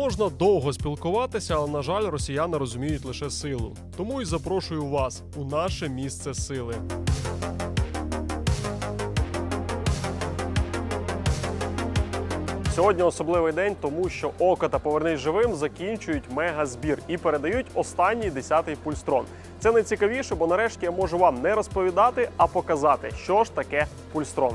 Можна довго спілкуватися, але на жаль, росіяни розуміють лише силу. Тому і запрошую вас у наше місце сили. Сьогодні особливий день, тому що око та повернись живим закінчують мегазбір і передають останній десятий пульстрон. Це найцікавіше, бо нарешті я можу вам не розповідати, а показати, що ж таке пульстрон.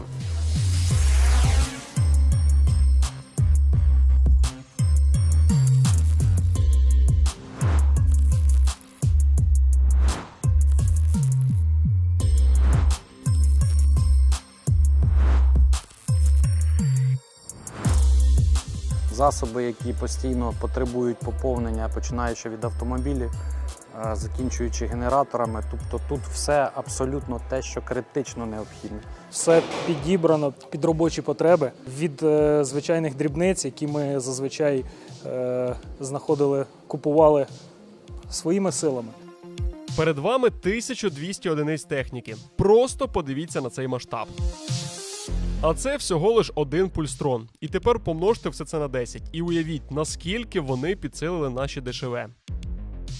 Засоби, які постійно потребують поповнення, починаючи від автомобілів, е, закінчуючи генераторами. Тобто тут все абсолютно те, що критично необхідне. Все підібрано під робочі потреби від е, звичайних дрібниць, які ми зазвичай е, знаходили, купували своїми силами. Перед вами 1200 одиниць техніки. Просто подивіться на цей масштаб. А це всього лиш один пульстрон. І тепер помножте все це на 10 і уявіть, наскільки вони підсилили наші ДШВ.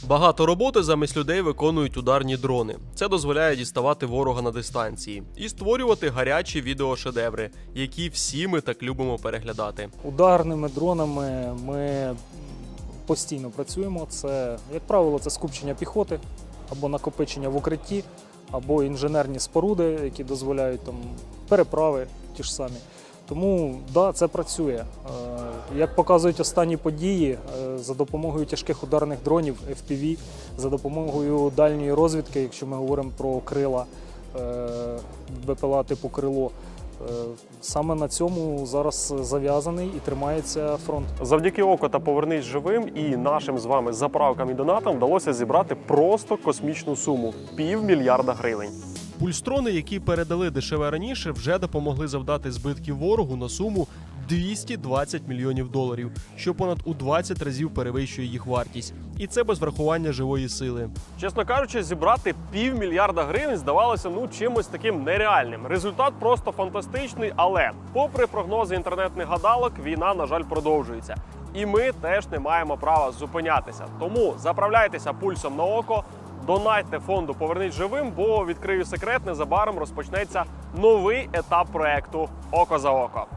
Багато роботи замість людей виконують ударні дрони. Це дозволяє діставати ворога на дистанції і створювати гарячі відеошедеври, які всі ми так любимо переглядати. Ударними дронами ми постійно працюємо. Це, як правило, це скупчення піхоти або накопичення в укритті, або інженерні споруди, які дозволяють там переправи ті ж самі. Тому да, це працює. Е, Як показують останні події, е, за допомогою тяжких ударних дронів FPV, за допомогою дальньої розвідки, якщо ми говоримо про крила е, БПЛА типу крило, саме на цьому зараз зав'язаний і тримається фронт. Завдяки око та повернись живим і нашим з вами заправкам і донатам вдалося зібрати просто космічну суму півмільярда гривень. Пульстрони, які передали дешеве раніше, вже допомогли завдати збитків ворогу на суму 220 мільйонів доларів, що понад у 20 разів перевищує їх вартість. І це без врахування живої сили. Чесно кажучи, зібрати півмільярда гривень здавалося ну чимось таким нереальним. Результат просто фантастичний, але попри прогнози інтернетних гадалок, війна, на жаль, продовжується. І ми теж не маємо права зупинятися. Тому заправляйтеся пульсом на око, донайте фонду Поверніть живим, бо відкрию секрет, незабаром розпочнеться новий етап проекту Око за око.